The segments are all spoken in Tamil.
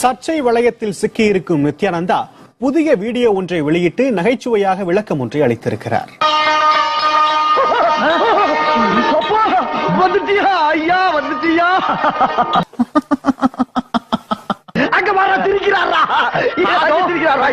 சர்ச்சை வளையத்தில் சிக்கியிருக்கும் நித்யானந்தா புதிய வீடியோ ஒன்றை வெளியிட்டு நகைச்சுவையாக விளக்கம் ஒன்றை அளித்திருக்கிறார். அங்க வர திரிக்கிறாரா திரிக்கிறாரா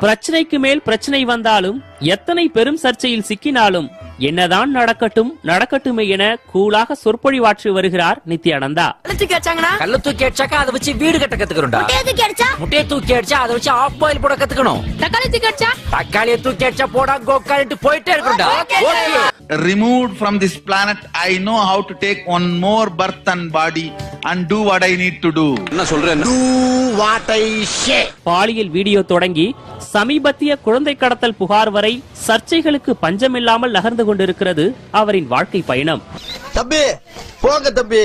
பிரச்சனைக்கு மேல் பிரச்சனை வந்தாலும் எத்தனை பெரும் சர்ச்சையில் சிக்கினாலும் என்னதான் நடக்கட்டும் நடக்கட்டுமே என கூலாக சொற்பொழிவாற்றி வருகிறார் நித்யானந்தா. தூக்கி அடிச்சாங்கன்னா கல்ல தூக்கி அடிச்ாக்கா அதை வச்சு வீடு கட்ட கத்துக்கணும்டா. முட்டையை தூக்கி அடிச்சா? அதை வச்சு ஆஃப் பாயில் போட கத்துக்கணும். தக்காளி தூக்கி அடிச்சா? தக்காளியை தூக்கி அடிச்சா போடா கோக்காலிட்டு போயிட்டே இருக்கணும்டா. Okay, sir. Okay. Removed from this planet, I know how to take one more birth and body and do what I need to do. பாலியல் வீடியோ தொடங்கி சமீபத்திய குழந்தை கடத்தல் புகார் வரை சர்ச்சைகளுக்கு பஞ்சமில்லாமல் நகர்ந்து கொண்டிருக்கிறது அவரின் வாழ்க்கை பயணம். தம்பி போங்க தம்பி.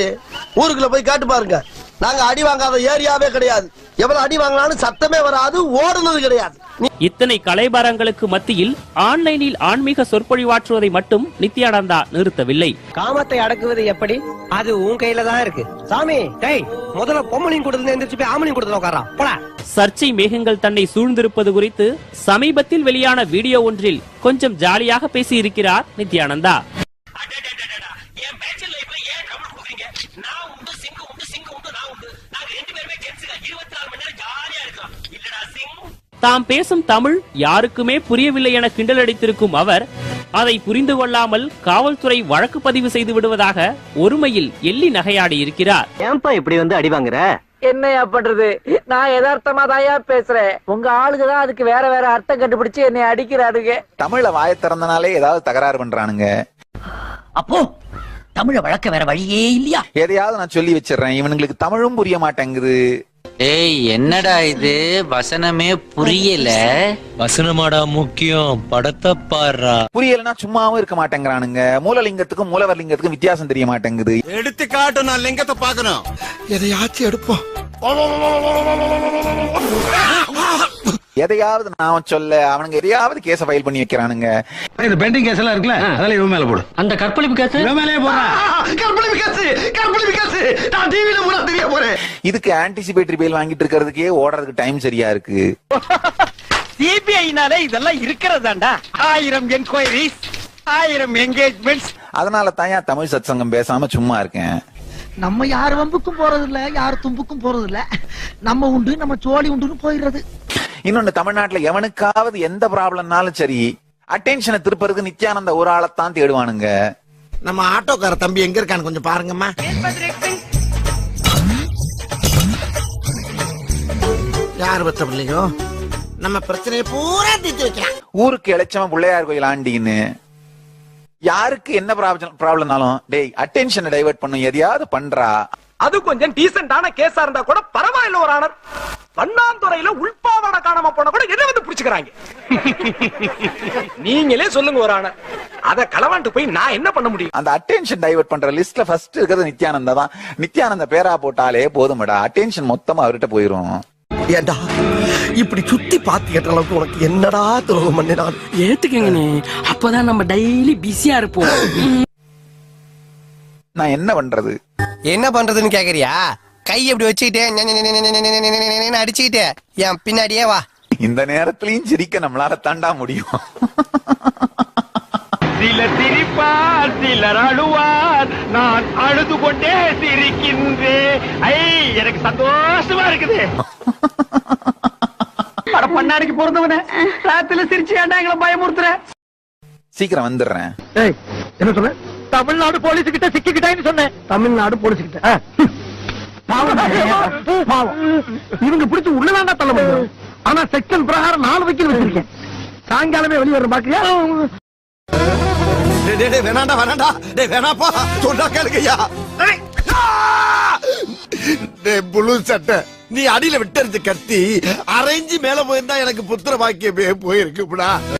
ஊருக்குள்ள போய் காட்டு பாருங்க. நாங்க அடி வாங்காத ஏரியாவே கிடையாது. எவ்வளவு அடி வாங்கினாலும் சத்தமே வராது ஓடுனது கிடையாது. இத்தனை கலைபாரங்களுக்கு மத்தியில் ஆன்லைனில் ஆன்மீக சொற்பொழிவாற்றுவதை மட்டும் நித்யானந்தா நிறுத்தவில்லை. காமத்தை அடக்குவது எப்படி? அது உன் கையில தான் இருக்கு. சாமி டேய் முதல்ல பொம்மனையும் கொடுத்து எந்திரிச்சு போய் ஆமனையும் கொடுத்து உட்காரான் போடா சர்ச்சை மேகங்கள் தன்னை சூழ்ந்திருப்பது குறித்து சமீபத்தில் வெளியான வீடியோ ஒன்றில் கொஞ்சம் ஜாலியாக பேசியிருக்கிறார் நித்யானந்தா. தாம் பேசும் தமிழ் யாருக்குமே புரியவில்லை என கிண்டல் அடித்திருக்கும் அவர் அதை புரிந்து கொள்ளாமல் காவல்துறை வழக்கு பதிவு செய்து விடுவதாக ஒருமையில் எள்ளி நகையாடி இருக்கிறார். ஏன்பா இப்படி வந்து அடி வாங்குற? என்னையா பண்றது? நான் யதார்த்தமா தாயா பேசுறேன். உங்க ஆளுங்க தான் அதுக்கு வேற வேற அர்த்தம் கண்டுபிடிச்சு என்னை அடிக்கிறாருங்க தமிழ்ல வாய திறந்தனாலே ஏதாவது தகராறு பண்றானுங்க. அப்போ தமிழ வழக்க வேற வழியே இல்லையா? எதையாவது நான் சொல்லி வச்சிடுறேன். இவனுங்களுக்கு தமிழும் புரிய மாட்டேங்குது. ஏய் என்னடா இது? வசனமே புரியல. வசனமாடா முக்கியம். படத்தை பாடுறா. புரியலன்னா சும்மாவும் இருக்க மாட்டேங்கிறானுங்க. மூலலிங்கத்துக்கும் மூலவர்லிங்கத்துக்கும் வித்தியாசம் தெரிய மாட்டேங்குது. எடுத்து காட்டு நான் லிங்கத்தை பாக்கணும் எதையாச்சும் எடுப்போம். எதையாவது நான் சொல்ல அவனுங்க எதையாவது கேஸ ஃபைல் பண்ணி வைக்கிறானுங்க. இந்த பெண்டிங் கேஸ் எல்லாம் இருக்குல்ல? அதெல்லாம் இவன் மேல போடு. அந்த கற்பழிப்பு கேஸ் இவன் மேலே போடுறா. கற்பழி விகாசு கற்பழி விகாசு நான் டிவில மூணா தெரிய போறேன். இதுக்கு ஆன்டிசிபேட்டரி பெயில் வாங்கிட்டு இருக்கிறதுக்கே ஓடுறதுக்கு டைம் சரியா இருக்கு. சிபிஐனாலே இதெல்லாம் இருக்கிறதாண்டா. ஆயிரம் என்கொயரிஸ் ஆயிரம் என்கேஜ்மெண்ட்ஸ் அதனால தான் ஏன் தமிழ் சத்சங்கம் பேசாம சும்மா இருக்கேன்? நம்ம யார் வம்புக்கும் போறது இல்ல யார் தும்புக்கும் போறது இல்ல நம்ம உண்டு நம்ம சோழி உண்டுன்னு போயிடுறது. இன்னொன்னு தமிழ்நாட்டுல எவனுக்காவது எந்த ப்ராப்ளம்னாலும் சரி அட்டென்ஷனை திருப்பறதுக்கு நித்யானந்த ஒரு ஆளைத்தான் தேடுவானுங்க. நம்ம ஆட்டோக்கார தம்பி எங்க இருக்கான்னு கொஞ்சம் பாருங்கம்மா. யார் பத்த பிள்ளையோ? நம்ம பிரச்சனையை பூரா தீர்த்து வைக்கலாம் ஊருக்கு இளைச்சவன் பிள்ளையார் கோயில் ஆண்டின்னு. யாருக்கு என்ன ப்ராப்ளம் ப்ராப்ளம்னாலும் டேய் அட்டென்ஷனை டைவர்ட் பண்ணும். எதையாவது பண்றா. அது கொஞ்சம் டீசென்டான கேஸா இருந்தா கூட பரவாயில்ல ஒரு ஆனர் பண்ணாந்துறையில உள்பாவாட காணாம போன கூட என்ன வந்து புடிச்சுக்கிறாங்க. நீங்களே சொல்லுங்க ஒரு ஆனர் அத களவாண்டு போய் நான் என்ன பண்ண முடியும்? அந்த அட்டென்ஷன் டைவர்ட் பண்ற லிஸ்ட்ல ஃபர்ஸ்ட் இருக்கிறது நித்யானந்தா தான். நித்யானந்த பேரா போட்டாலே போதுமடா. அட்டென்ஷன் மொத்தமா அவர்கிட்ட போயிரும். ஏண்டா இப்படி சுத்தி கேட்ட அளவுக்கு உனக்கு என்னடா துரோகம் பண்ணினான்? ஏத்துக்கங்கண்ணே அப்பதான் நம்ம டெய்லி பிஸியா இருப்போம். நான் என்ன பண்றது? என்ன பண்றதுன்னு கேக்குறியா கை எப்படி வச்சுக்கிட்டே அடிச்சுக்கிட்டே என் பின்னாடியே வா இந்த நேரத்திலயும் சிரிக்க நம்மளால தாண்டா முடியும் சிலர் சிரிப்பார் சிலர் அழுவார் நான் அழுது கொண்டே சிரிக்கின்றேன் ஐ எனக்கு சந்தோஷமா இருக்குது அட பண்ணாடிக்கு பிறந்தவன ராத்திரில சிரிச்சு ஏன்டா எங்களை பயமுறுத்துற சீக்கிரம் வந்துடுறேன் ஏய் என்ன சொன்ன தமிழ்நாடு போலீஸ் கிட்ட சிக்கிக்கிட்டேன்னு சொன்னேன். தமிழ்நாடு போலீஸ் கிட்ட பாவம் இவங்க பிடிச்சு உள்ளதாண்டா தள்ள முடியும். ஆனா செக்ஷன் பிரகாரம் நாலு வைக்கல் வச்சிருக்கேன். சாயங்காலமே வெளியே வர பாக்கியா? வேணாண்டா வேணாண்டா. டேய் வேணாப்பா. சொன்னா கேளுங்கய்யா டேய். புழு சட்டை. நீ அடியில விட்டறிஞ்சு கத்தி அரைஞ்சு மேல போயிருந்தா எனக்கு புத்திர பாக்கியமே போயிருக்குடா